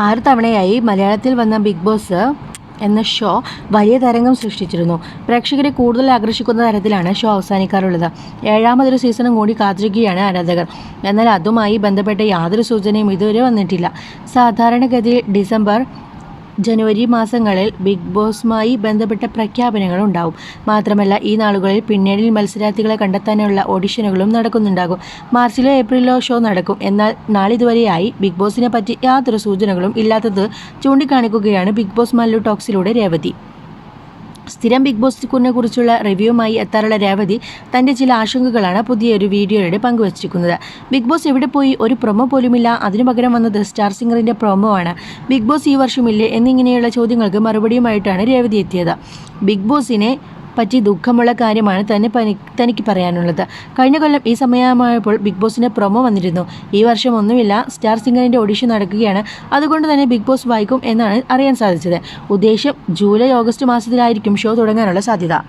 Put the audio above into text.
ആറ് തവണയായി മലയാളത്തിൽ വന്ന ബിഗ് ബോസ് എന്ന ഷോ വലിയ തരംഗം സൃഷ്ടിച്ചിരുന്നു. പ്രേക്ഷകരെ കൂടുതൽ ആകർഷിക്കുന്ന തരത്തിലാണ് ഷോ അവസാനിക്കാറുള്ളത്. ഏഴാമതൊരു സീസണും കൂടി കാത്തിരിക്കുകയാണ് ആരാധകർ. എന്നാൽ അതുമായി ബന്ധപ്പെട്ട യാതൊരു സൂചനയും ഇതുവരെ വന്നിട്ടില്ല. സാധാരണഗതിയിൽ ഡിസംബർ ജനുവരി മാസങ്ങളിൽ ബിഗ് ബോസുമായി ബന്ധപ്പെട്ട പ്രഖ്യാപനങ്ങൾ ഉണ്ടാവും. മാത്രമല്ല ഈ നാളുകളിൽ പിന്നീടിൽ മത്സരാർത്ഥികളെ കണ്ടെത്താനുള്ള ഓഡിഷനുകളും നടക്കുന്നുണ്ടാകും. മാർച്ചിലോ ഏപ്രിലോ ഷോ നടക്കും. എന്നാൽ നാളിതുവരെയായി ബിഗ് ബോസിനെ പറ്റി യാതൊരു സൂചനകളും ഇല്ലാത്തത് ചൂണ്ടിക്കാണിക്കുകയാണ് ബിഗ് ബോസ് മല്ലു ടോക്സിലൂടെ രേവതി. സ്ഥിരം ബിഗ് ബോസ് ബോസിനെ കുറിച്ചുള്ള റിവ്യൂമായി എത്താറുള്ള രേവതി തന്റെ ചില ആശങ്കകളാണ് പുതിയൊരു വീഡിയോയുടെ പങ്കുവച്ചിരിക്കുന്നത്. ബിഗ് ബോസ് എവിടെ പോയി ഒരു പ്രൊമോ പോലുമില്ല. അതിനു പകരം വന്നത് സ്റ്റാർ സിംഗറിന്റെ പ്രൊമോ ആണ്. ബിഗ് ബോസ് ഈ വർഷമില്ലേ എന്നിങ്ങനെയുള്ള ചോദ്യങ്ങൾക്ക് മറുപടിയുമായിട്ടാണ് രേവതി എത്തിയത്. ബിഗ് ബോസിനെ പറ്റി ദുഃഖമുള്ള കാര്യമാണ് തന്നെ തനിക്ക് പറയാനുള്ളത്. കഴിഞ്ഞ കൊല്ലം ഈ സമയമായപ്പോൾ ബിഗ് ബോസിന്റെ പ്രൊമോ വന്നിരുന്നു. ഈ വർഷം ഒന്നുമില്ല സ്റ്റാർ സിംഗറിന്റെ ഓഡിഷൻ നടക്കുകയാണ്. അതുകൊണ്ട് തന്നെ ബിഗ് ബോസ് വായിക്കും എന്നാണ് അറിയാൻ സാധിച്ചത്. ഉദ്ദേശം ജൂലൈ ഓഗസ്റ്റ് മാസത്തിലായിരിക്കും ഷോ തുടങ്ങാനുള്ള സാധ്യത.